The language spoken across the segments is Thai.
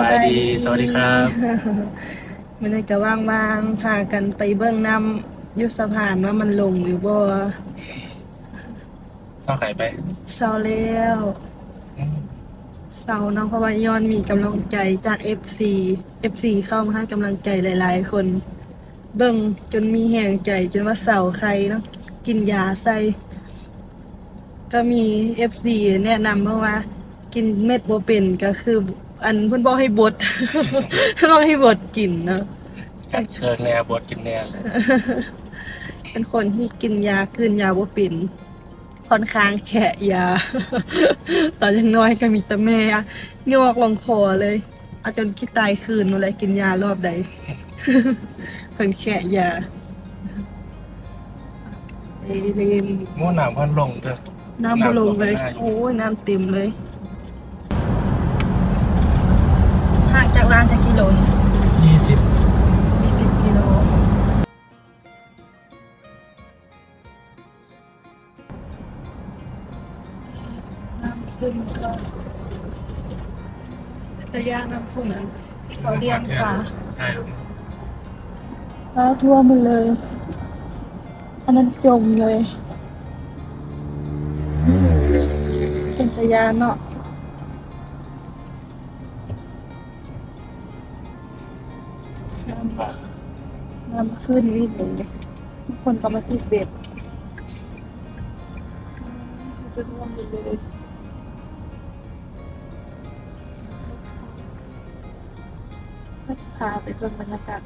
บายดี สวัสดีครับมันเลยจะว่างๆ พากันไปเบื้องน้ำอยุสะพานว่ามันลงหรือบ่เศร้าไข่ไปเศร้าแล้วอืมเศร้าเนาะเพราะว่าย้อนมีกำลังใจจาก FC FC เข้ามาให้กำลังใจหลาย ๆ คน เบิ่งจนมีแห่งใจจนว่าเศร้าใครเนาะกินยาใส่ก็มี FC แนะนำมาว่า กินเม็ดบ่เป็นก็คือ อันเพิ่นบอกให้บด บอกให้บดกินเนาะกัดเชิญแนวบทกินแนวเป็นคนที่กินยาคืนยาบ่เป็นค่อนข้างแขะยา ตอนยังน้อยก็มีแต่แม่โยกลงคอเลย เอาจนคิดตายคืนมาเลยกินยารอบใดคนแขะยาเอเรนม่วหนามพันลงเด้อน้ำบ่ลงเลยน้ำท่วมไม่ได้โอ้ยน้ำเต็มเลย จากร้านจากกิโลเนี่ยยี่สิบยี่สิบกิโลน้ำขึ้นก็แต่ยาน้ำขึ้นนั้นที่เขาเลี้ยงปลาใช่ปลาทั่วหมดเลย อันนั้นจมเลย เป็นตะยานเนาะำน้ำขึ้นวิ่งเลยทุกคนก็มาติดเบ็ดเป็นร่วงไปเลยก็จะพาไปเบิ่งบรรยากาศ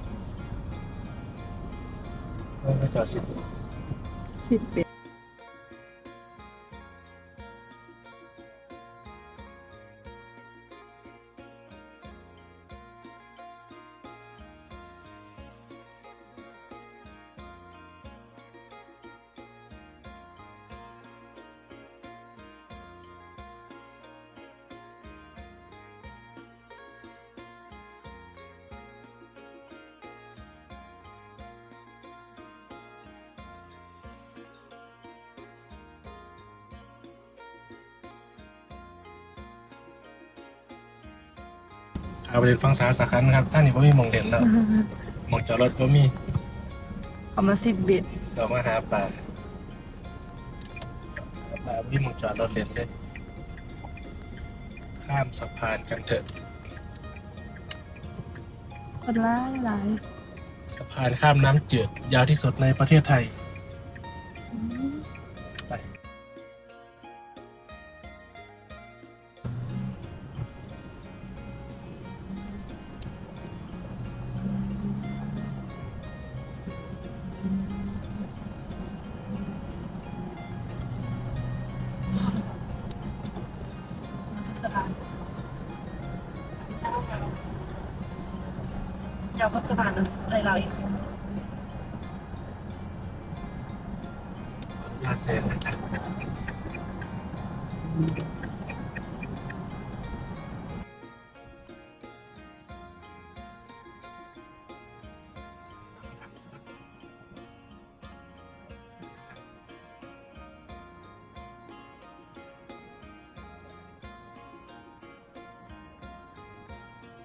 เริ่มไปจอดสิบติดเบ็ด เอาไปเรียนฟังสาสักครั้งครับท่านนี่ว่ามีหมองเด่นแล้วหมองจอดรถก็มีเอามาสิบเบ็ดเรามาหาป่าหาป่ามีหมองจอดรถเด่นเลยข้ามสะพานกันเถอะคนร้ายหลายสะพานข้ามน้ำจืดยาวที่สุดในประเทศไทย ยาวก็สะพานนะไทยเราอีกยาเซน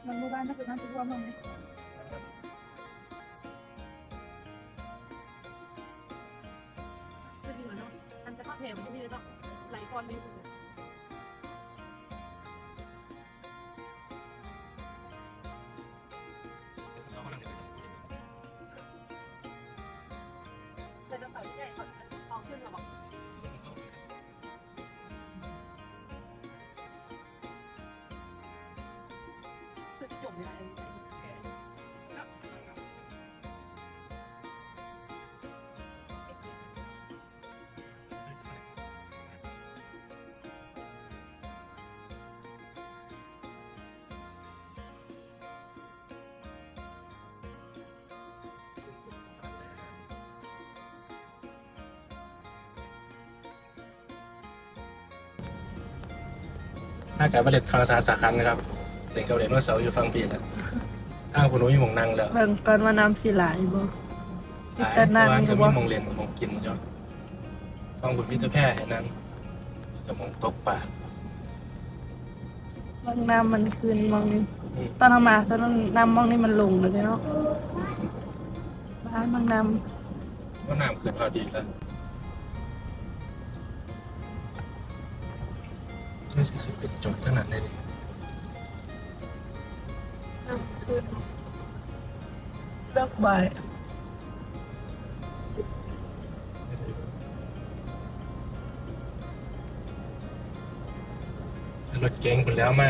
มันหมู่บ้านก็คือน้ำท่วมมั้งไหม ดโนเสาร์ที่ใหญ่เขาเองขึ้นมาบอกคือจบยังไง ถ้าการมาเล่นฟังสาสักครั้งนะครับเล่นกับเล่นว่าเสาร์อยู่ฟังพีนะถ้างคุณนุ้ยหมองนั่งแล้วเบิ่งตอนว่าน้ำสีไหลบ่หลายแต่ตันั่งวอก็ยู่มีบ่หมองเรียนหมองกินยอดฟังคุณมิตรแพร่เห็นนั่งจะมองตกป่าบางน้ำมันขึ้นมองนี้อืมตอนทำมาตอนนั้นน้ำมองนี่มันลงเลยเนาะบ้านบางน้ว่าน้ำขึ้นพอดีแล้ว ไม่ใช่สิเป็นจดขนาดนี้ดิำน้ำขึ้นเลิกบ่ายรถเก๋งคนแล้วมา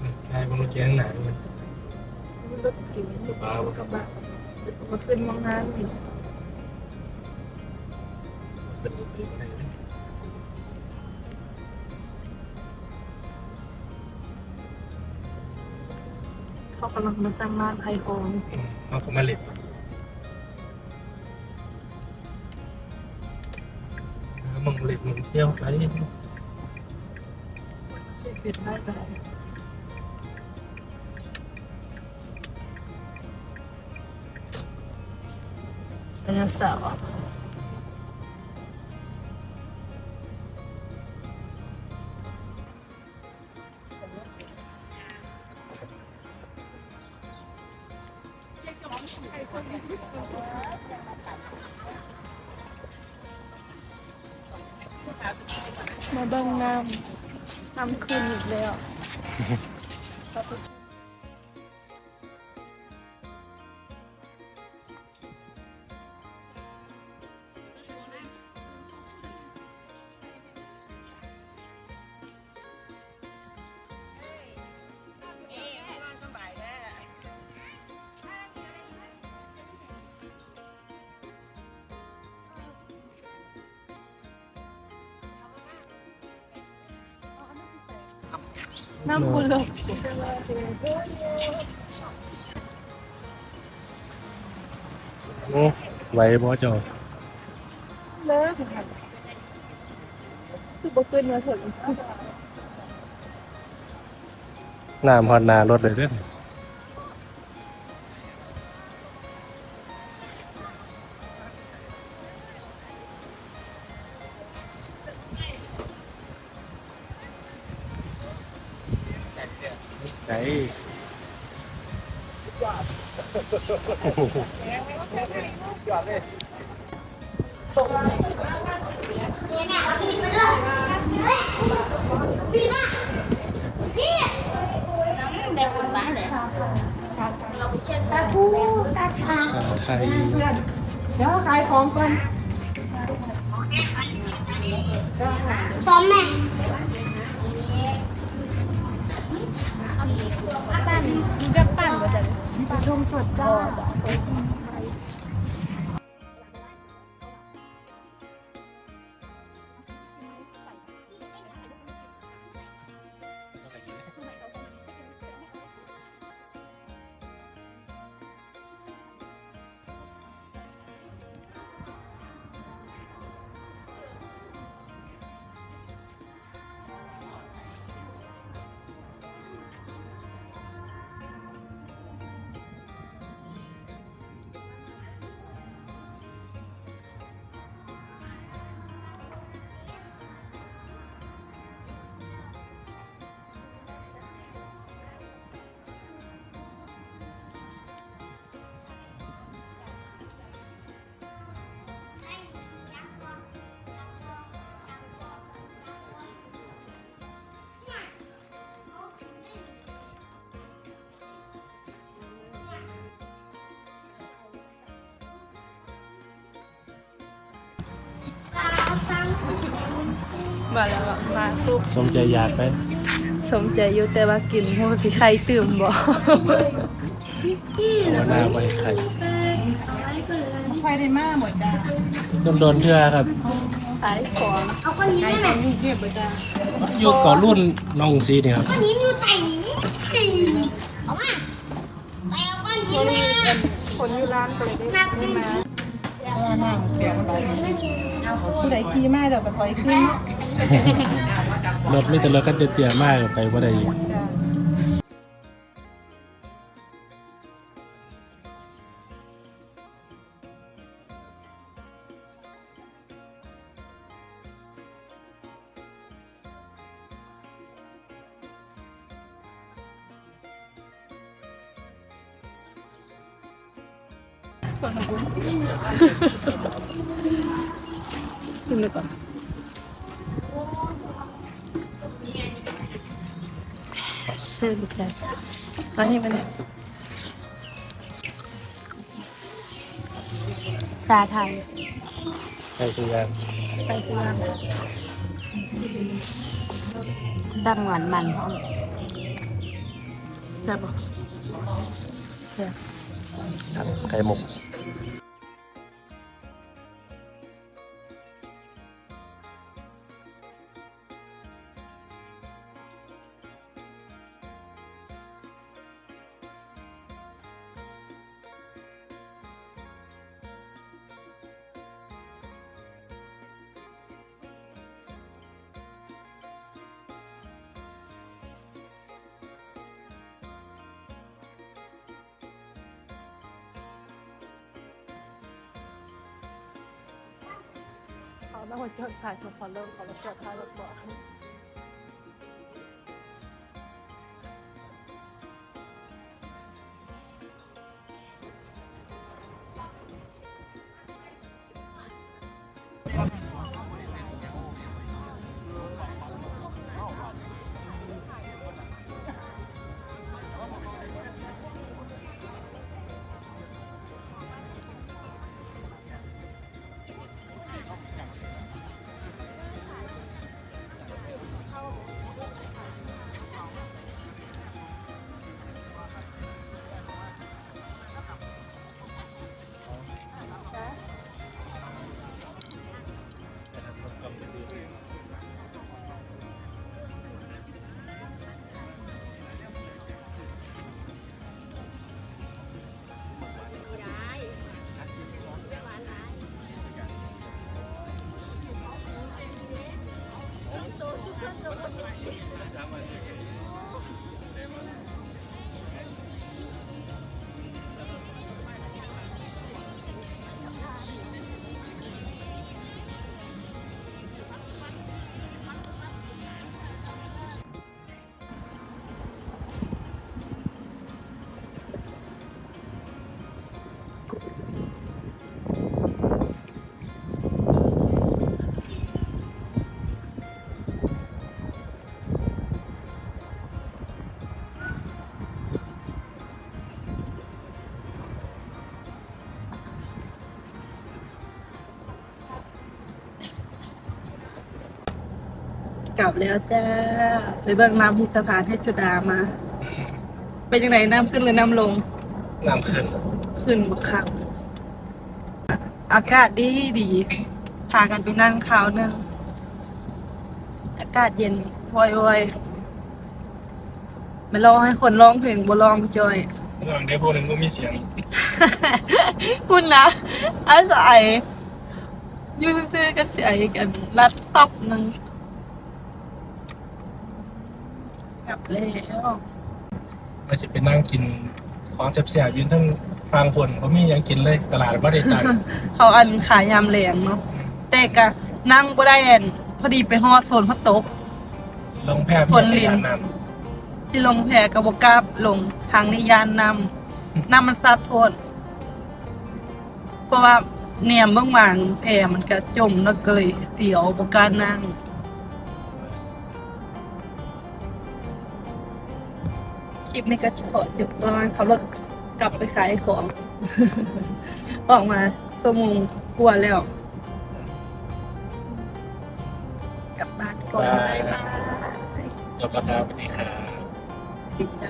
อืมใช่บนรถเก๋งหนามันรถเก๋งกระบะกระบะมาขึ้นมองน้ำอีก เป็นรถเก๋งอะไรเนี่ยเขากำลังมาตั้งร้านไทยของอืมเอาเขามาเล็บมึงเล็บมึงเที่ยวไรเนี่ยใช่เปลี่ยนได้ไหมเป็นยังสาวอะ มาเบิ่งน้ำน้ำขึ้นอีกแล้ว น้ำคุณลงโอ้ไหวบอจ อเลิกคือบ่ขึ้นมาถึงน้ำพอดนารถเลยเด้อไหนสาธุสาธุชาไทยเดี๋ยวขายของก่อนซ้อมแม่ ชมสดจ้ มาแล้วอะมาซุปสมใจอยากไปสมใจอยู่แต่ว่ากินหัวสิไข่ตื่มบ่เอาหน้าไว้ไข่ไข่ได้มากหมดจ้าโดนโดนๆเทื่อครับ ขายของเอาก้อนหินได้ไหมนี่เก็บไปจ้าอยู่ก่อนรุ่นน้องซีเนี่ยครับก้อนหินอยู่แต่งตีเอามาไปเอาก้อนหินมาคนอยู่ร้านก็เลยได้หนักหได้นึ่งมาผู้ใดขี่มาเดี๋ยวก็ถอยขึ้น รถไม่แต่รถก็เตี้ยๆมากไปว่าได้อีอนขอเลยก่อน เส้นใจตอนนี้มันตาไทยใช่คือกันไปเพื่อนดังหวานมันพร้อมได้ปะเดี๋ยวไข่หมก เขาต้องมาจดถ่ายเฉพาะเริ่มเขามาจดถ่ายรถบอ บแล้วจ้า ไปเบิ่งน้ำที่สะพานให้จุดามา เป็นยังไงน้ำขึ้นหรือน้ำลง น้ำขึ้น ขึ้นบักคักอากาศดีดีพากันไปนั่งขาวหนึงอากาศเย็นวอยวอยๆไม่รอให้คนร้องเพลงบ่ร้องจอยระหว่างได้พวกหนึ่งก็มีเสียง คุณนะอาศัยอยูซื้อๆก็เสียกันรัดตอบหนึ่ง กลับแล้วมาจะไปนั่งกินของแซ่บๆยืนทั้งฟังฝนเขามีหยังกินเลยตลาดว่าได้ตังค์เขาอันขายยามแรงเนาะแต่ก็นั่งบ่ได้อันพอดีไปฮอดฝนพอตก ลงแพทย์ฝนลิ้นน้ที่ลงแพกับบกล้าลงทางในยานนำน้ำมันซัดโทษเพราะว่าเนียมเบื้องหมางแพมันก็จมแล้วก็เลยเสียวบกล้านั่ง ลิปนี้ก็ขอจบก่อนขับรถกลับไปขายของ ออกมาสมงกลัวแล้ว กลับบ้านก่อนบ๊ายบายจบแล้วครับสวัสดีครับปิดจ้ะ